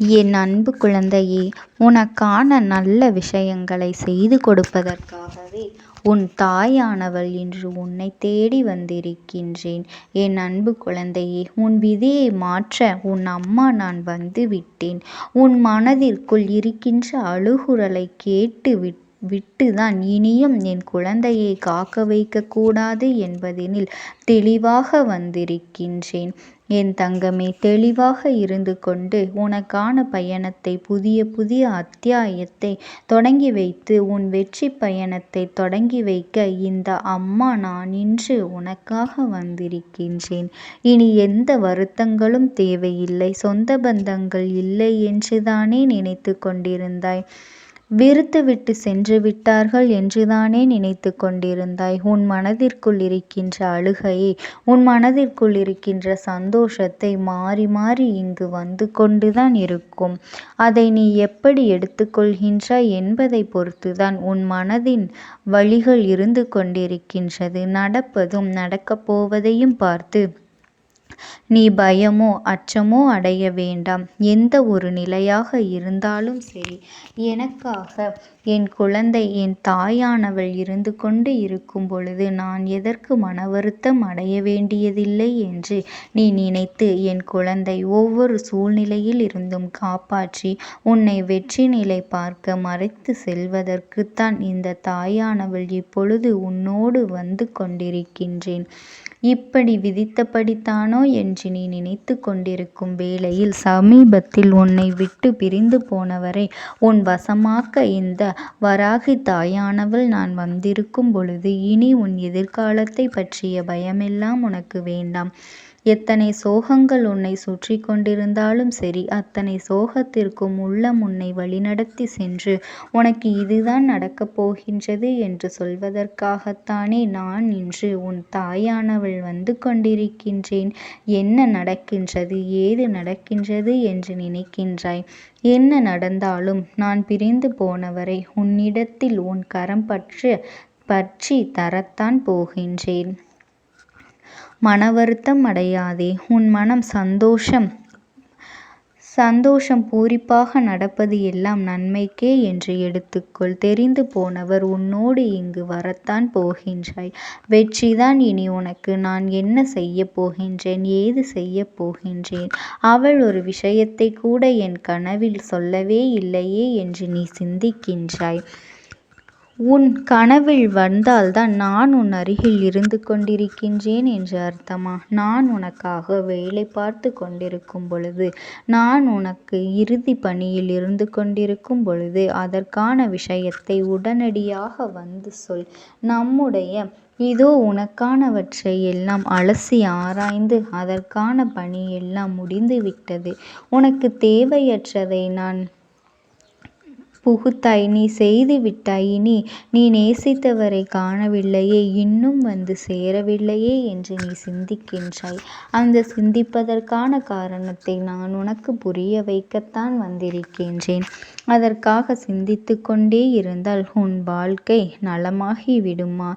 என் அன்பு குழந்தையே உனக்கான நல்ல விஷயங்களை செய்து கொடுப்பதற்காகவே உன் தாயானவள் இன்று உன்னை தேடி வந்திருக்கின்றேன். என் அன்பு குழந்தையே உன் விதியை மாற்ற உன் அம்மா நான் வந்து விட்டேன். உன் மனதிற்குள் இருக்கின்ற அழுகுரலை கேட்டு விட்டு விட்டுதான் இனியும் என் குழந்தையை காக்க வைக்கக்கூடாது என்பதெனில் தெளிவாக வந்திருக்கின்றேன். என் தங்கமே தெளிவாக இருந்து கொண்டு உனக்கான பயணத்தை புதிய புதிய அத்தியாயத்தை தொடங்கி வைத்து உன் வெற்றி பயணத்தை தொடங்கி வைக்க இந்த அம்மா நான் இன்று உனக்காக வந்திருக்கின்றேன். இனி எந்த வருத்தங்களும் தேவையில்லை சொந்த பந்தங்கள் இல்லை என்றுதானே நினைத்து கொண்டிருந்தாய். வெறுத்துவிட்டு சென்று விட்டார்கள் என்றுதானே நினைத்து கொண்டிருந்தாய்? உன் மனதிற்குள் இருக்கின்ற அழுகையை உன் மனதிற்குள் இருக்கின்ற சந்தோஷத்தை மாறி மாறி இங்கு வந்து கொண்டுதான் இருக்கும். அதை நீ எப்படி எடுத்துக்கொள்கின்றாய் என்பதை பொறுத்துதான் உன் மனதின் வழிகள் இருந்து கொண்டிருக்கின்றது. நடப்பதும் நடக்கப் போவதையும் பார்த்து நீ பயமோ அச்சமோ அடைய வேண்டாம். எந்த ஒரு நிலையாக இருந்தாலும் சரி எனக்காக என் குழந்தை என் தாயானவள் இருந்து கொண்டு இருக்கும் பொழுது நான் எதற்கு மன வருத்தம் அடைய வேண்டியதில்லை என்று நீ நினைத்து என் குழந்தை ஒவ்வொரு சூழ்நிலையில் இருந்தும் காப்பாற்றி உன்னை வெற்றி நிலை பார்க்க மறைத்து செல்வதற்குத்தான் இந்த தாயானவள் இப்பொழுது உன்னோடு வந்து கொண்டிருக்கின்றேன். இப்படி விதித்தபடித்தானோ என்று நீ நினைத்து கொண்டிருக்கும் வேளையில் சமீபத்தில் உன்னை விட்டு பிரிந்து போனவரை உன் வசமாக்க இந்த வராகி தாயானவள் நான் வந்திருக்கும் பொழுது இனி உன் எதிர்காலத்தை பற்றிய பயமெல்லாம் உனக்கு வேண்டாம். எத்தனை சோகங்கள் உன்னை சுற்றி கொண்டிருந்தாலும் சரி அத்தனை சோகத்திற்கும் உள்ளம் உன்னை வழிநடத்தி சென்று உனக்கு இதுதான் நடக்கப் போகின்றது என்று சொல்வதற்காகத்தானே நான் இன்று உன் தாயானவள் வந்து கொண்டிருக்கின்றேன். என்ன நடக்கின்றது ஏது நடக்கின்றது என்று நினைக்கின்றாய்? என்ன நடந்தாலும் நான் பிரிந்து போனவரை உன்னிடத்தில் உன் கரம் பற்று பற்றி தரத்தான் போகின்றேன். மன வருத்தம் அடையாதே. உன் மனம் சந்தோஷம். சந்தோஷம் பூரிப்பாக நடப்பது எல்லாம் நன்மைக்கே என்று எடுத்துக்கொள். தெரிந்து போனவர் உன்னோடு இங்கு வரத்தான் போகின்றாய். வெற்றிதான் இனி உனக்கு. நான் என்ன செய்ய போகின்றேன்? ஏது செய்ய போகின்றேன்? அவள் ஒரு விஷயத்தை கூட என் கனவில் சொல்லவே இல்லையே என்று நீ சிந்திக்கின்றாய். உன் கனவில் வந்தால்தான் நான் உன் அருகில் இருந்து கொண்டிருக்கின்றேன் என்று அர்த்தமா? நான் உனக்காக வேலை பார்த்து கொண்டிருக்கும் பொழுது நான் உனக்கு இறுதி பணியில் இருந்து கொண்டிருக்கும் பொழுது அதற்கான விஷயத்தை உடனடியாக வந்து சொல். நம்முடைய இதோ உனக்கானவற்றை எல்லாம் அலசி ஆராய்ந்து அதற்கான பணி எல்லாம் முடிந்து விட்டது. உனக்கு தேவையற்றதை நான் புகுத்தாய் நீ செய்து விட்டாய் இனி நீ நேசித்தவரை காணவில்லையே இன்னும் வந்து சேரவில்லையே என்று நீ சிந்திக்கின்றாய். அந்த சிந்திப்பதற்கான காரணத்தை நான் உனக்கு புரிய வைக்கத்தான் வந்திருக்கின்றேன். அதற்காக சிந்தித்து கொண்டே இருந்தால் உன் வாழ்க்கை நலமாகி விடுமா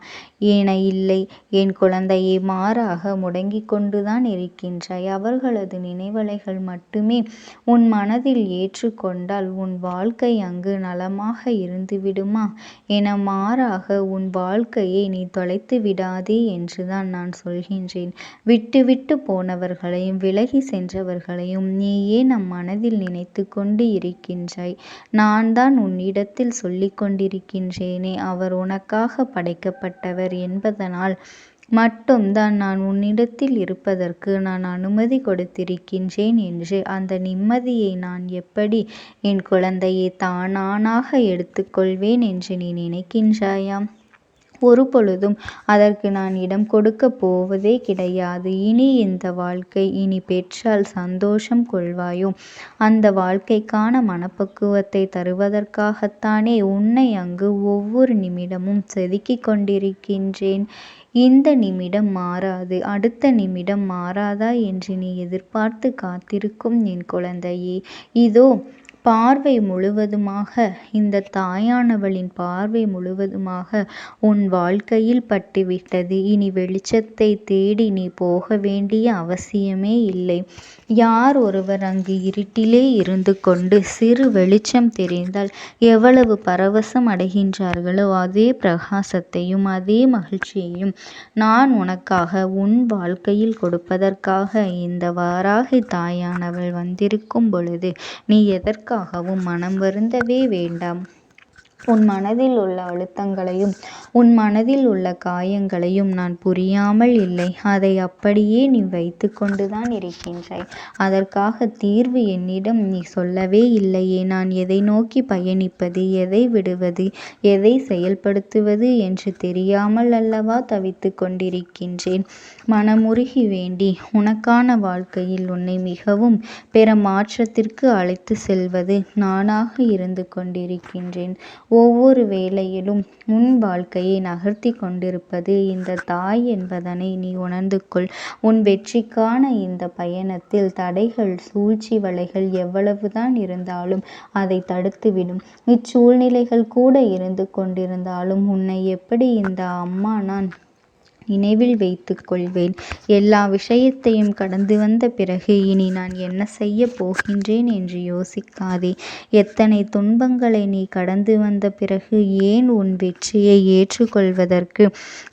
ஏன இல்லை என் குழந்தையை மாறாக முடங்கி கொண்டுதான் இருக்கின்றாய். அவர்களது நினைவலைகள் மட்டுமே உன் மனதில் ஏற்றுக்கொண்டால் உன் வாழ்க்கை அங்கு நலமாக இருந்து விடுமா? என மாறாக உன் வாழ்க்கையை நீ தொலைத்து விடாதே என்றுதான் நான் சொல்கின்றேன். விட்டுவிட்டு போனவர்களையும் விலகி சென்றவர்களையும் நீயே நம் மனதில் நினைத்து கொண்டு இருக்கின்றாய். நான் தான் உன்னிடத்தில் சொல்லிக் கொண்டிருக்கின்றேனே அவர் உனக்காக படைக்கப்பட்டவர் என்பதனால் மட்டும்தான் நான் உன்னிடத்தில் இருப்பதற்கு நான் அனுமதி கொடுத்திருக்கின்றேன் என்று அந்த நிம்மதியை நான் எப்படி என் குழந்தையை தானானாக எடுத்துக்கொள்வேன் என்று நீ நினைக்கின்றாயாம்? ஒரு பொழுதும் அதற்கு நான் இடம் கொடுக்கப் போவதே கிடையாது. இனி இந்த வாழ்க்கை இனி பெற்றால் சந்தோஷம் கொள்வாயோ? அந்த வாழ்க்கைக்கான மனப்பக்குவத்தை தருவதற்காகத்தானே உன்னை அங்கு ஒவ்வொரு நிமிடமும் செதுக்கிக் கொண்டிருக்கின்றேன். இந்த நிமிடம் மாறாது அடுத்த நிமிடம் மாறாதா என்று நீ எதிர்பார்த்து காத்திருக்கும் என் குழந்தையே. இதோ பார்வை முழுவதுமாக இந்த தாயானவளின் பார்வை முழுவதுமாக உன் வாழ்க்கையில் பட்டுவிட்டது. இனி வெளிச்சத்தை தேடி நீ போக வேண்டிய அவசியமே இல்லை. யார் ஒருவர் அங்கு இருட்டிலே இருந்து கொண்டு சிறு வெளிச்சம் தெரிந்தால் எவ்வளவு பரவசம் அடைகின்றார்களோ அதே பிரகாசத்தையும் அதே மகிழ்ச்சியையும் நான் உனக்காக உன் வாழ்க்கையில் கொடுப்பதற்காக இந்த வாராகி தாயானவள் வந்திருக்கும் பொழுது நீ எதற்காகவும் மனம் வருந்தவே வேண்டாம். உன் மனதில் உள்ள அழுத்தங்களையும் உன் மனதில் உள்ள காயங்களையும் நான் புரியாமல் இல்லை. அதை அப்படியே நீ வைத்து கொண்டுதான் இருக்கின்றாய். அதற்காக தீர்வு என்னிடம் நீ சொல்லவே இல்லையே. நான் எதை நோக்கி பயணிப்பது எதை விடுவது எதை செயல்படுத்துவது என்று தெரியாமல் அல்லவா தவித்து கொண்டிருக்கின்றேன். மனமுருகி வேண்டி உனக்கான வாழ்க்கையில் உன்னை மிகவும் பிற மாற்றத்திற்கு அழைத்து செல்வது நானாக இருந்து கொண்டிருக்கின்றேன். ஒவ்வொரு வேளையிலும் உன் வாழ்க்கையை நகர்த்தி கொண்டிருப்பது இந்த தாய் என்பதனை நீ உணர்ந்து கொள். உன் வெற்றிக்கான இந்த பயணத்தில் தடைகள் சூழ்ச்சி வலைகள் எவ்வளவுதான் இருந்தாலும் அதை தடுத்துவிடும். இச்சூழ்நிலைகள் கூட இருந்து கொண்டிருந்தாலும் உன்னை எப்படி இந்த அம்மா நான் நினைவில் வைத்து கொள்வேன். எல்லா விஷயத்தையும் கடந்து வந்த பிறகு இனி நான் என்ன செய்ய போகின்றேன் என்று யோசிக்காதே. எத்தனை துன்பங்களை நீ கடந்து வந்த பிறகு ஏன் உன் வெற்றியை ஏற்றுக்கொள்வதற்கு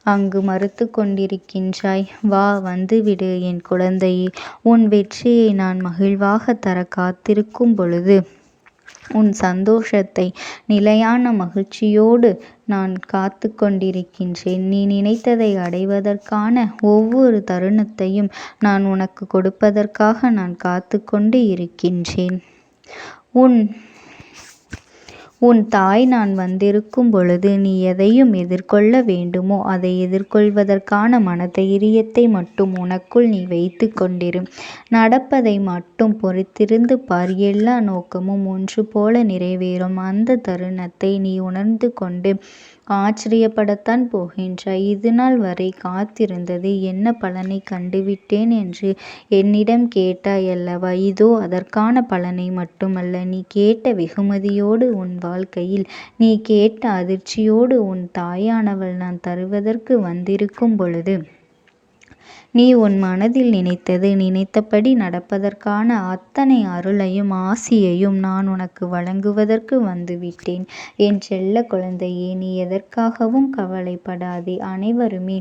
அங்கு மறுத்து கொண்டிருக்கின்றாய்? வா வந்துவிடு என் குழந்தையே. உன் வெற்றியை நான் மகிழ்வாக தர காத்திருக்கும் பொழுது உன் சந்தோஷத்தை நிலையான மகிழ்ச்சியோடு நான் காத்து கொண்டிருக்கின்றேன். நீ நினைத்ததை அடைவதற்கான ஒவ்வொரு தருணத்தையும் நான் உனக்கு கொடுப்பதற்காக நான் காத்து கொண்டு இருக்கின்றேன். உன் உன் தாய் நான் வந்திருக்கும் பொழுது நீ எதையும் எதிர்கொள்ள வேண்டுமோ அதை எதிர்கொள்வதற்கான மனதைரியத்தை மட்டும் உனக்குள் நீ வைத்து கொண்டிரு. நடப்பதை மட்டும் பொறுத்திருந்து பார். எல்லா நோக்கமும் ஒன்று போல நிறைவேறும். அந்த தருணத்தை நீ உணர்ந்து கொண்டு ஆச்சரியப்படத்தான் போகின்றாய். இதுநாள் வரை காத்திருந்தது. என்ன பலனை கண்டுவிட்டேன் என்று என்னிடம் கேட்டாய் அல்லவா? இதோ அதற்கான பலனை மட்டுமல்ல. நீ கேட்ட வெகுமதியோடு உன் வாழ்க்கையில் நீ கேட்ட அதிர்ச்சியோடு உன் தாயானவள் நான் தருவதற்கு வந்திருக்கும் பொழுது நீ உன் மனதில் நினைத்தது நினைத்தபடி நடப்பதற்கான அத்தனை அருளையும் ஆசியையும் நான் உனக்கு வழங்குவதற்கு வந்துவிட்டேன். என் செல்ல குழந்தையே நீ எதற்காகவும் கவலைப்படாதே. அனைவருமே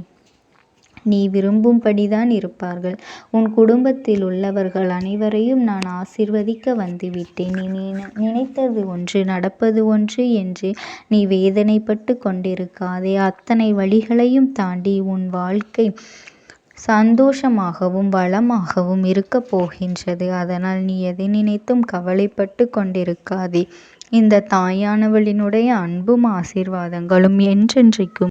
நீ விரும்பும்படிதான் இருப்பார்கள். உன் குடும்பத்தில் உள்ளவர்கள் அனைவரையும் நான் ஆசிர்வதிக்க வந்துவிட்டேன். நீ நினைத்தது ஒன்று நடப்பது ஒன்று என்று நீ வேதனைப்பட்டு கொண்டிருக்காதே. அத்தனை வழிகளையும் தாண்டி உன் வாழ்க்கை சந்தோஷமாகவும் வளமாகவும் இருக்கப் போகின்றது. அதனால் நீ எதை நினைத்தும் கவலைப்பட்டு கொண்டிருக்காதே. இந்த தாயானவளினுடைய அன்பும் ஆசீர்வாதங்களும் என்றென்றைக்கும்